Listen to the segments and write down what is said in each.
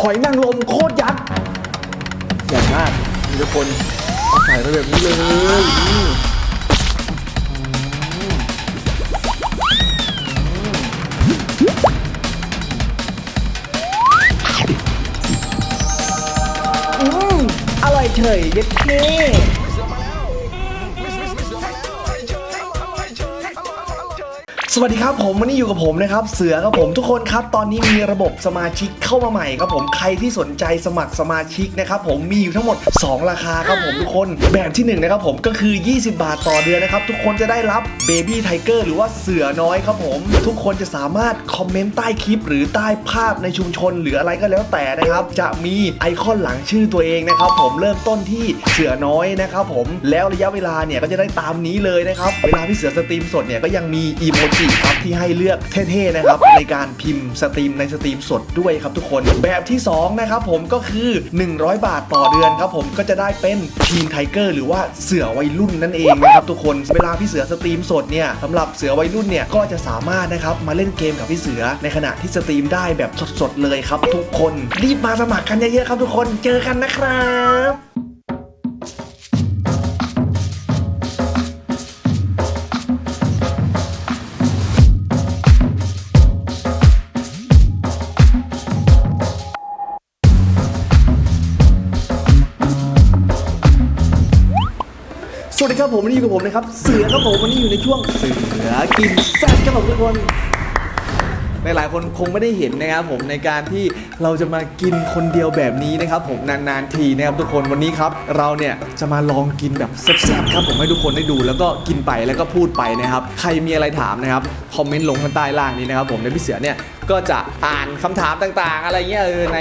หอยนางรมโคตรยักษ์ใหญ่มากมีทุกคนเอาใส่ไปแบบนี้เลยนี่อืมอร่อยเฉยเย็ดเท่ สวัสดีครับผมวันนี้อยู่กับผมนะครับเสือครับผมทุกคนครับ ตอนนี้มีระบบสมาชิกเข้ามาใหม่ครับผมใครที่สนใจสมัครสมาชิกนะครับผมมีอยู่ทั้งหมด 2 ราคาครับผมทุกคนแบบที่1นนะครับผมก็คือ 20 บาทต่อเดือนนะครับทุกคนจะได้รับเบบี้ไทเกอร์หรือว่าเสือน้อยครับผมทุกคนจะสามารถคอมเมนต์ใต้คลิป หรือใต้ภาพในชุมชน หรืออะไรก็แล้วแต่นะครับจะมีไอคอนหลังชื่อตัวเองนะครับผมเริ่มต้นที่เสือน้อยนะครับผมแล้วระยะเวลาเนี่ยก็จะได้ตามนี้เลยนะครับเวลาพี่เสือสตรีมสดเนี่ยก็ยังมีอีโมจิครับที่ให้เลือกเท่ๆนะครับในการพิมพ์สตรีมในสตรีมสดด้วยครับทุกคนแบบที่สองนะครับผมก็คือ 100 บาทต่อเดือนครับผมก็จะได้เป็นทีมไทเกอร์หรือว่าเสือวัยรุ่นนั่นเองนะครับทุกคนเวลาพี่เสือสตรีมสดเนี่ยสำหรับเสือวัยรุ่นเนี่ยก็จะสามารถนะครับมาเล่นเกมกับพี่เสือในขณะที่สตรีมได้แบบสดๆเลยครับทุกคนรีบมาสมัครกันเยอะๆครับทุกคนเจอกันนะครับ สวัสดีครับผมวันนี้อยู่กับผมนะครับเสือครับผมวันนี้อยู่ในช่วงเสือกินแซ่บครับผมทุกคน หลายๆคนคงไม่ได้เห็นนะครับผมในการที่เราจะมากินคนเดียวแบบนี้นะครับผมนานๆทีนะครับทุกคนวันนี้ครับ เราเนี่ยจะมาลองกินแบบแซ่บๆครับผมให้ทุกคนได้ดู แล้วก็กินไปแล้วก็พูดไปนะครับใครมีอะไรถามนะครับคอมเมนต์ลงข้างใต้ล่างนี้นะครับผมในพี่เสือเนี่ยก็จะอ่านคำถามต่างๆ อะไรเงี้ยเออใน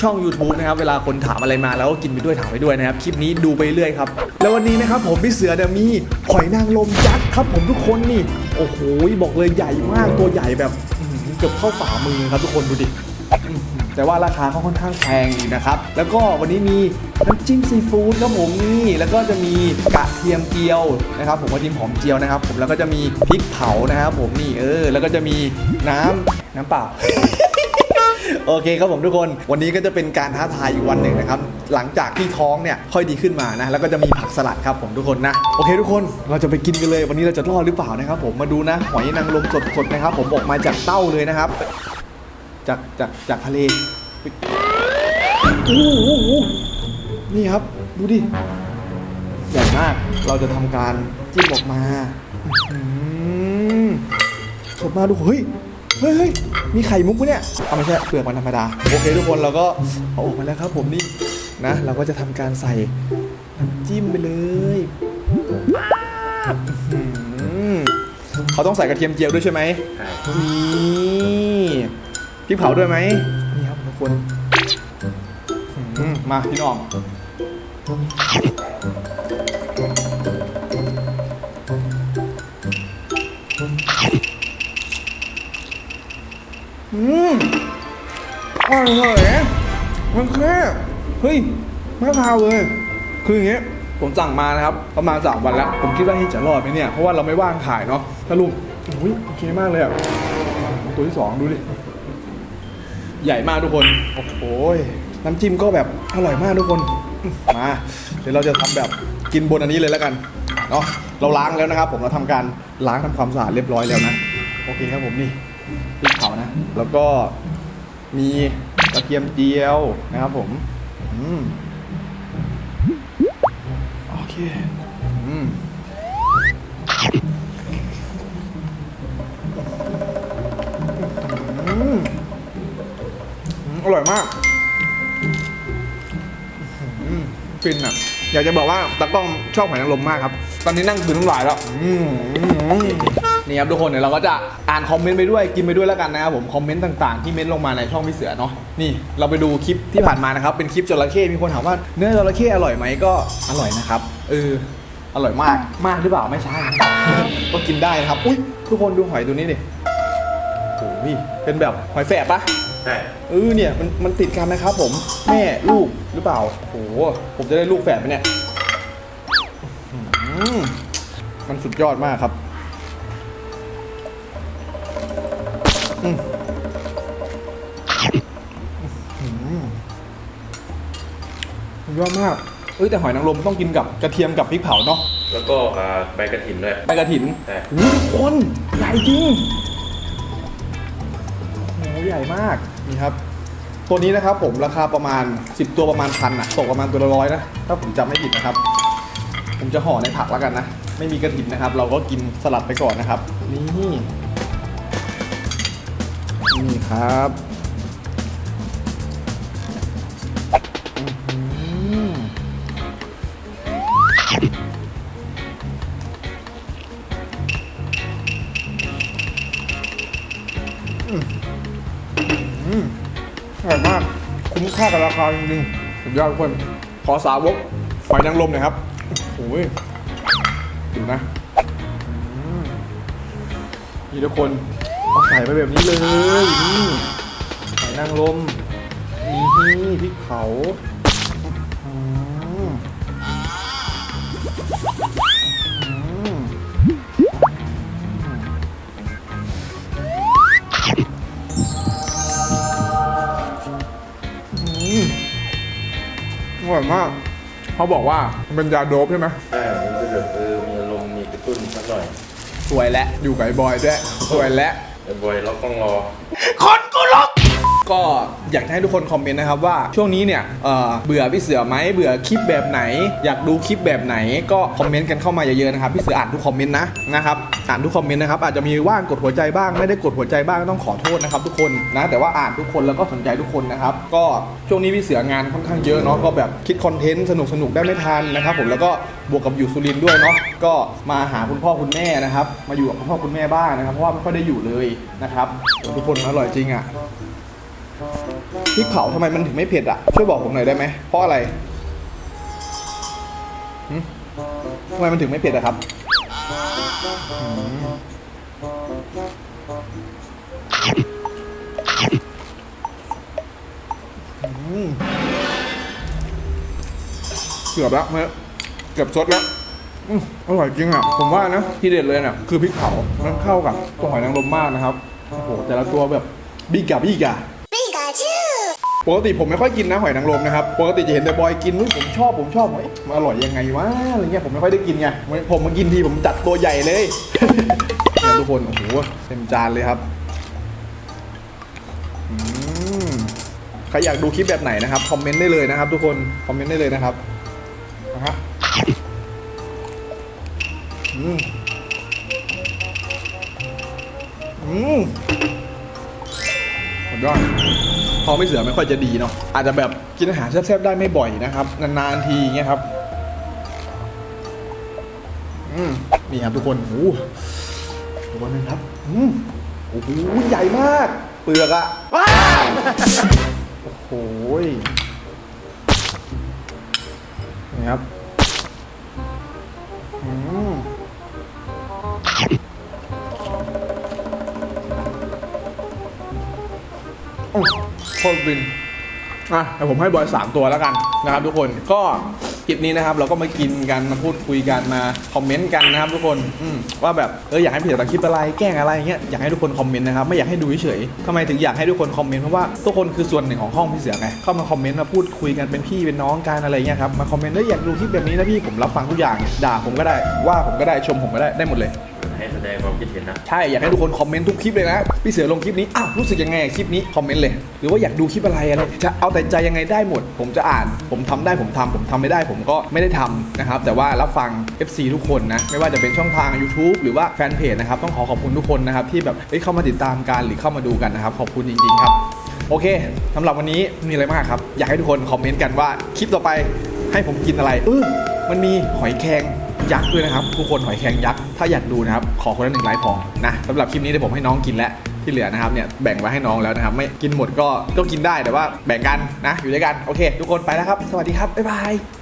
ช่อง YouTube นะครับเวลาคนถามอะไรมาแล้วก็กินไปด้วยถามไปด้วยนะครับคลิปนี้ดูไปเรื่อยครับ แล้ววันนี้นะครับผมพี่เสือเนี่ยมีหอยนางรมยักษ์ครับผมทุกคนนี่โอ้โหบอกเลยใหญ่มากตัวใหญ่แบบ เกือบเข้าฝ่ามือครับทุกคนดูดิแต่ว่าราคาเขาค่อนข้างแพงอยู่นะครับ แล้วก็วันนี้มีน้ำจิ้มซีฟู้ดครับผมนี่ แล้วก็จะมีกระเทียมเจียวนะครับ ผมกระเทียมหอมเจียวนะครับ ผมแล้วก็จะมีพริกเผานะครับผมนี่เออ แล้วก็จะมีน้ำน้ำเปล่า โอเคครับผมทุกคน วันนี้ก็จะเป็นการท้าทายอีกวันหนึ่งนะครับ หลังจากที่ท้องเนี่ยค่อยดีขึ้นมานะ แล้วก็จะมีผักสลัดครับผมทุกคนนะ โอเคทุกคน เราจะไปกินกันเลย วันนี้เราจะรอดหรือเปล่านะครับ ผมมาดูนะ หอยนางรมสดๆนะครับ ผมออกมาจากเต้าเลยนะครับ จากจากจากทะเลโอ้โหนี่ครับ ดูดิ ใหญ่มาก เราจะทำการจิ้มออกมาสดมาดู เฮ้ย เฮ้ยเฮ้ยมีไข่มุกปะเนี่ยเอาไม่ใช่เปลือกมันธรรมดา โอเคทุกคนเราก็เอาออกมาแล้วครับผมนี่นะ เราก็จะทำการใส่น้ำจิ้มไปเลยอื้อหือเขาต้องใส่กระเทียมเจียวด้วยใช่ไหมนี่พริกเผาด้วยไหมนี่ครับทุกคนอืมมาพี่น้อง อืมอร่อยมันแค่เฮ้ยไม่พาวเลย คืออย่างเงี้ยผมสั่งมานะครับ ประมาณสามวันแล้ว ผมคิดว่าเฮ้ยจะรอดไหมเนี่ย เพราะว่าเราไม่ว่างขายเนาะสรุปอุ้ยโอเคมากเลยอะ ตัวที่สองดูดิ ใหญ่มากทุกคน โอ้โหยน้ำจิ้มก็แบบอร่อยมากทุกคน มา เดี๋ยวเราจะทำแบบกินบนอันนี้เลยแล้วกัน เนาะ เราล้างแล้วนะครับ ผมเราทำการล้างทำความสะอาดเรียบร้อยแล้วนะ โอเคครับผมนี่ พริกเผานะ แล้วก็มีกระเทียมเจียวนะครับผมอืมโอเคอืมอร่อยมากฟินอะ อยากจะบอกว่าตากล้องชอบหอยนางรมมากครับ ตอนนี้นั่งคืนน้ำลายแล้ว นี่ครับทุกคนเดี๋ยวเราก็จะอ่านคอมเมนต์ไปด้วยกินไปด้วยแล้วกันนะครับผมคอมเมนต์ต่างๆที่เม้นต์ลงมาในช่องพี่เสือเนาะนี่เราไปดูคลิปที่ผ่านมานะครับเป็นคลิปจระเข้มีคนถามว่าเนื้อจระเข้อร่อยไหมก็อร่อยนะครับเอออร่อยมากมากหรือเปล่าไม่ใช่ก็กินได้นะครับอุ้ยทุกคนดูหอยตัวนี้ดิโอ้โหนี่เป็นแบบหอยแฝดปะใช่เออเนี่ยมันมันติดกันนะครับผมแม่ลูกหรือเปล่าโอ้โหผมจะได้ลูกแฝดไหมเนี่ยอื้อหือมันสุดยอดมากครับ ยอดมาก เอ้ยแต่หอยนางรมต้องกินกับกระเทียมกับพริกเผาเนาะ แล้วก็อ่าใบกระถินด้วยใบกระถินใช่โอ้โหทุกคนใหญ่จริงโอ้โหใหญ่มาก นี่ครับ ตัวนี้นะครับผมราคาประมาณ 10 ตัวประมาณพันอะตกประมาณตัวละร้อยนะ ถ้าผมจำไม่ผิดนะครับ ผมจะห่อในผักแล้วกันนะ ไม่มีกระถินนะครับ เราก็กินสลัดไปก่อนนะครับ นี่ นี่ครับอื้อหืออืมอร่อยมาก คุ้มค่ากับราคาจริงๆสุดยอดทุกคน ขอสาวกหอยนางรมหน่อยครับโอ้ยดูนะอืมนี่ทุกคน เอาใส่ไปแบบนี้เลยนี่หอยนางรมนี่พริกเผาอืมอืมอืมอร่อยมากเขาบอกว่ามันเป็นยาโดบใช่ไหมใช่มันจะแบบเออมีอารมณ์มีกระตุ้นสักหน่อย สวยและ อยู่กับไอ้บอยด้วย สวยและ ไอ้บอยเราต้องรอ คนก็อ อยากให้ทุกคนคอมเมนต์นะครับว่าช่วงนี้เนี่ยเเบื่อพี่เสือไหมเบื่อคลิปแบบไหน อยากดูคลิปแบบไหน ก็คอมเมนต์กันเข้ามาเยอะๆนะครับพี่เสืออ่านทุกคอมเมนต์นะนะครับอ่านทุกคอมเมนต์นะครับอาจจะมีว่างกดหัวใจบ้างไม่ได้กดหัวใจบ้างต้องขอโทษนะครับทุกคนนะแต่ว่าอ่านทุกคนแล้วก็สนใจทุกคนนะครับก็ช่วงนี้พี่เสืองานค่อนข้างเยอะเนาะก็แบบคิดคอนเทนต์สนุกๆได้ไม่ทันนะครับผมแล้วก็บวกกับอยู่สุรินทร์ด้วยเนาะก็มาหาคุณพ่อคุณแม่นะครับ มาอยู่กับคุณพ่อคุณแม่บ้างนะครับ เพราะว่าไม่ค่อยได้อยู่เลยนะครับทุกคนอร่อยจริงอะ พริกเผาทำไมมันถึงไม่เผ็ดอะ ช่วยบอกผมหน่อยได้ไหมเพราะอะไรทำไมมันถึงไม่เผ็ดอะครับเกือบแล้วเมื่อเกือบซดแล้วอร่อยจริงอะ ผมว่านะที่เด็ดเลยเนี่ยคือพริกเผามันเข้ากับตัวหอยนางรมมากนะครับ โอ้โห แต่ละตัวแบบบิ๊กอะบิ๊กอะ ปกติผมไม่ค่อยกินนะหอยนางรมนะครับ ปกติจะเห็นแต่บอยกินผมชอบผมชอบเฮ้ยมันอร่อยยังไงวะอะไรเงี้ยผมไม่ค่อยได้กินไงผมมากินทีผมจัดตัวใหญ่เลยเนี่ยทุกคนโอ้โหเต็มจานเลยครับอืมใครอยากดูคลิปแบบไหนนะครับคอมเมนต์ได้เลยนะครับทุกคนคอมเมนต์ได้เลยนะครับนะฮะอืมอืมสุดยอด ท้องไม่เสือไม่ค่อยจะดีเนาะอาจจะแบบกินอาหารแซ่บๆได้ไม่บ่อยนะครับ นานๆทีเงี้ยครับอืมนี่ครับทุกคนโอ้โหตัวนึงครับอืมโอ้โหใหญ่มาก เปลือกอะว้าโอ้โหนี่ครับอืม โคตรบินอะแต่ผมให้บอยสามตัวแล้วกันนะครับทุกคนก็คลิปนี้นะครับเราก็มากินกันมาพูดคุยกันมาคอมเมนต์กันนะครับทุกคนว่าแบบเอออยากให้พี่เสือตัดคลิปอะไรแกล้งอะไรเงี้ยอยากให้ทุกคนคอมเมนต์นะครับไม่อยากให้ดูเฉยๆทำไมถึงอยากให้ทุกคนคอมเมนต์เพราะว่าทุกคนคือส่วนหนึ่งของห้องพี่เสือไงเข้ามาคอมเมนต์มาพูดคุยกันเป็นพี่เป็นน้องกันอะไรเงี้ยครับมาคอมเมนต์แล้วอยากดูคลิปแบบนี้นะพี่ผมรับฟังทุกอย่างด่าผมก็ได้ว่าผมก็ได้ชมผมก็ได้ได้หมดเลย ให้แสดงความคิดเห็นนะ ใช่ อยากให้ทุกคนคอมเมนต์ทุกคลิปเลยนะ พี่เสือลงคลิปนี้ อ้าว รู้สึกยังไงกับคลิปนี้ คอมเมนต์เลย หรือว่าอยากดูคลิปอะไรอะไร จะเอาแต่ใจยังไงได้หมด ผมจะอ่าน ผมทำได้ผมทำผมทำไม่ได้ผมก็ไม่ได้ทำนะครับ แต่ว่ารับฟัง FC ทุกคนนะ ไม่ว่าจะเป็นช่องทาง YouTube หรือว่าแฟนเพจนะครับ ต้องขอขอบคุณทุกคนนะครับที่แบบเเข้ามาติดตามกันหรือเข้ามาดูกันนะครับ ขอบคุณจริงๆครับ โอเคสำหรับวันนี้มีอะไรมากครับ อยากให้ทุกคนคอมเมนต์กันว่าคลิปต่อไปให้ผมกินอะไรเออมันมีหอยแครง ยักษ์ด้วยนะครับ ทุกคนหอยแครงยักษ์ถ้าอยากดูนะครับ ขอคนละหนึ่งไลค์พอนะสำหรับคลิปนี้เดี๋ยวผมให้น้องกินแล้วที่เหลือนะครับเนี่ยแบ่งไว้ให้น้องแล้วนะครับ ไม่กินหมดก็ก็กินได้แต่ว่าแบ่งกันนะอยู่ด้วยกันโอเค ทุกคนไปแล้วครับ สวัสดีครับบ๊ายบาย